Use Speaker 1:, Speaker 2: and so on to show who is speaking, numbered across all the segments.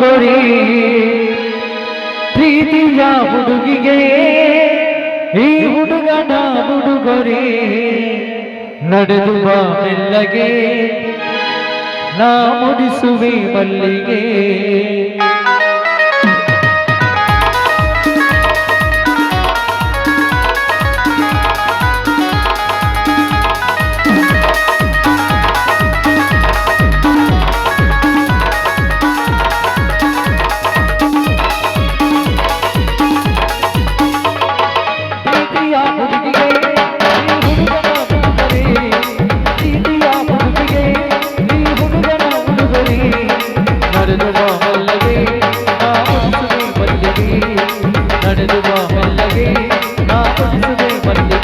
Speaker 1: ದೊರಿ ಪ್ರೀತಿಯ ಹುಡುಗಿಗೆ ಈ ಹುಡುಗನ ಹುಡುಗರಿ ನಡೆದು ಬಾಗಿಲ್ಲಗೆ ನಾ ಮುಡಿಸುವೆ ಮಲ್ಲಿಗೆ.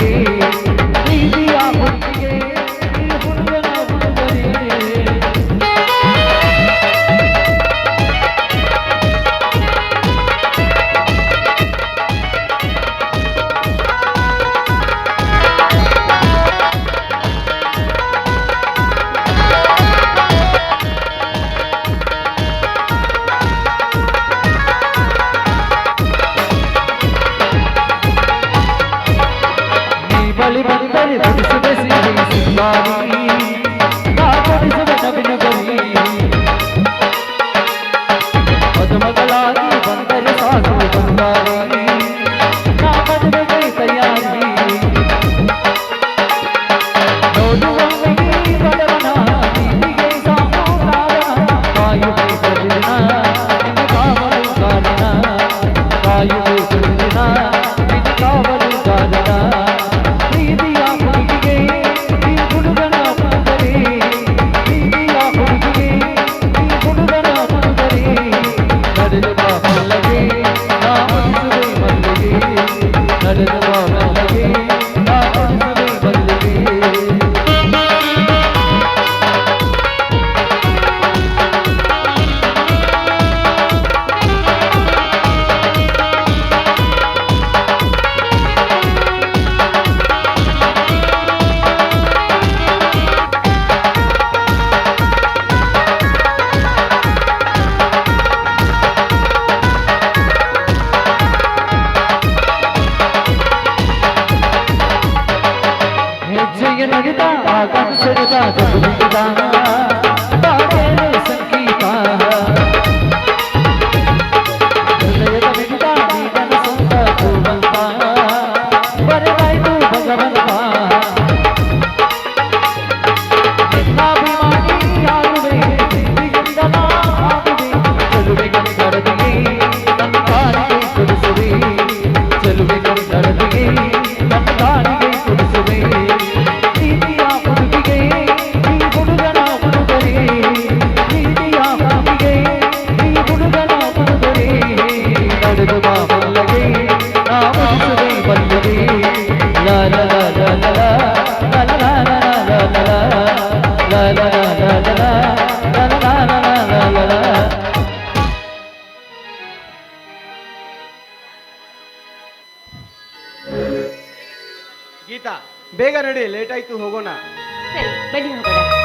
Speaker 1: रे Para Come. vida
Speaker 2: ಗೀತಾ ಬೇಗ ನಡಿ ಲೇಟ್ ಆಯ್ತು ಹೋಗೋಣ.
Speaker 3: ಸರಿ ಬನ್ನಿ ಹೋಗೋಣ.